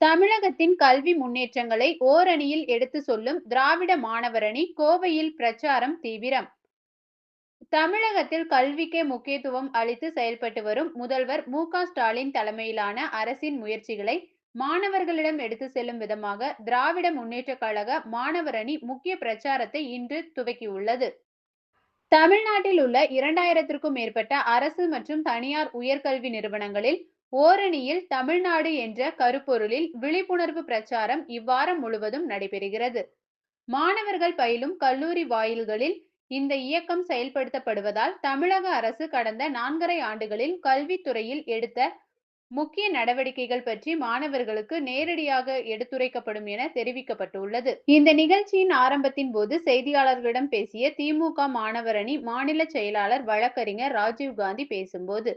தமிழகத்தின் கல்வி முன்னேற்றங்களை ஓரணியில் எடுத்து சொல்லும் திராவிட மாணவரணி கோவையில் பிரச்சாரம் தீவிரம். தமிழகத்தில் கல்விக்கே முக்கியத்துவம் அளித்து செயல்பட்டு வரும் முதல்வர் மு க ஸ்டாலின் தலைமையிலான அரசின் முயற்சிகளை மாணவர்களிடம் எடுத்து செல்லும் விதமாக திராவிட முன்னேற்ற கழக மாணவரணி முக்கிய பிரச்சாரத்தை இன்று துவக்கியுள்ளது. தமிழ்நாட்டில் உள்ள இரண்டாயிரத்திற்கும் மேற்பட்ட அரசு மற்றும் தனியார் உயர்கல்வி நிறுவனங்களில் ஓரணியில் தமிழ்நாடு என்ற கருப்பொருளில் விழிப்புணர்வு பிரச்சாரம் இவ்வாரம் முழுவதும் நடைபெறுகிறது. மாணவர்கள் பயிலும் கல்லூரி வாயில்களில் இந்த இயக்கம் செயல்படுத்தப்படுவதால் தமிழக அரசு கடந்த நான்கரை ஆண்டுகளில் கல்வித்துறையில் எடுத்த முக்கிய நடவடிக்கைகள் பற்றி மாணவர்களுக்கு நேரடியாக எடுத்துரைக்கப்படும் என தெரிவிக்கப்பட்டுள்ளது. இந்த நிகழ்ச்சியின் ஆரம்பத்தின் போது செய்தியாளர்களிடம் பேசிய திமுக மாணவரணி மாநில செயலாளர் வழக்கறிஞர் ராஜீவ்காந்தி பேசும்போது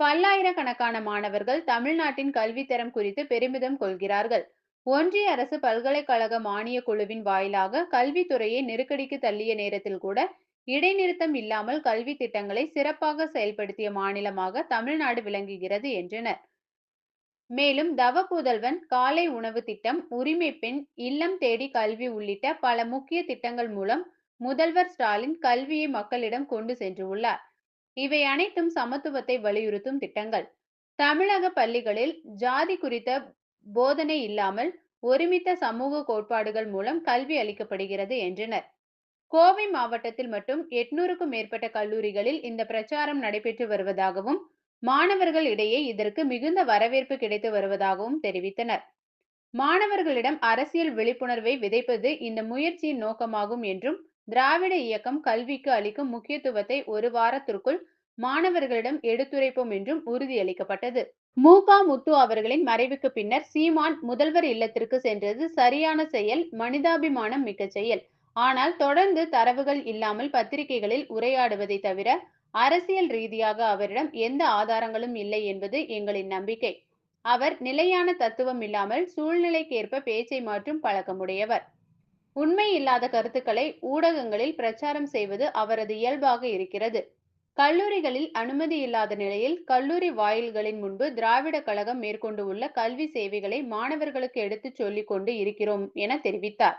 பல்லாயிரக்கணக்கான மாணவர்கள் தமிழ்நாட்டின் கல்வித்தரம் குறித்து பெருமிதம் கொள்கிறார்கள். ஒன்றிய அரசு பல்கலைக்கழக மானிய குழுவின் வாயிலாக கல்வித்துறையை நெருக்கடிக்கு தள்ளிய நேரத்தில் கூட இடைநிறுத்தம் இல்லாமல் கல்வி திட்டங்களை சிறப்பாக செயல்படுத்திய மாநிலமாக தமிழ்நாடு விளங்குகிறது என்றனர். மேலும் தவ புதல்வன் காலை உணவு திட்டம் உரிமை பெண் இல்லம் தேடி கல்வி உள்ளிட்ட பல முக்கிய திட்டங்கள் மூலம் முதல்வர் ஸ்டாலின் கல்வியை மக்களிடம் கொண்டு சென்றுள்ளார் இவை அனைத்தும் சமத்துவத்தை வலியுறுத்தும் திட்டங்கள். தமிழக பள்ளிகளில் ஜாதி குறித்த போதனை இல்லாமல் ஒருமித்த சமூக கோட்பாடுகள் மூலம் கல்வி அளிக்கப்படுகிறது என்றனர். கோவை மாவட்டத்தில் மட்டும் எட்நூறுக்கும் மேற்பட்ட கல்லூரிகளில் இந்த பிரச்சாரம் நடைபெற்று வருவதாகவும் மாணவர்கள் இடையே இதற்கு மிகுந்த வரவேற்பு கிடைத்து வருவதாகவும் தெரிவித்தனர். மாணவர்களிடம் அரசியல் விழிப்புணர்வை விதைப்பது இந்த முயற்சியின் நோக்கமாகும் என்றும் திராவிட இயக்கம் கல்விக்கு அளிக்கும் முக்கியத்துவத்தை ஒரு வாரத்திற்குள் மாணவர்களிடம் எடுத்துரைப்போம் என்றும் உறுதியளிக்கப்பட்டது. மு. க. முத்து அவர்களின் மறைவுக்கு பின்னர் சீமான் முதல்வர் இல்லத்திற்கு சென்றது சரியான செயல் மனிதாபிமானம் மிக்க செயல். ஆனால் தொடர்ந்து தரவுகள் இல்லாமல் பத்திரிகைகளில் உரையாடுவதை தவிர அரசியல் ரீதியாக அவரிடம் எந்த ஆதாரங்களும் இல்லை என்பது எங்களின் நம்பிக்கை. அவர் நிலையான தத்துவம் இல்லாமல் சூழ்நிலைக்கேற்ப பேச்சை மாற்றும் பழக்கமுடையவர். உண்மை இல்லாத கருத்துக்களை ஊடகங்களில் பிரச்சாரம் செய்வது அவரது இயல்பாக இருக்கிறது. கல்லூரிகளில் அனுமதி இல்லாத நிலையில் கல்லூரி வாயில்களின் முன்பு திராவிட கழகம் மேற்கொண்டு உள்ள கல்வி சேவைகளை மாணவர்களுக்கு எடுத்துச் சொல்லிக் கொண்டு இருக்கிறோம் என தெரிவித்தார்.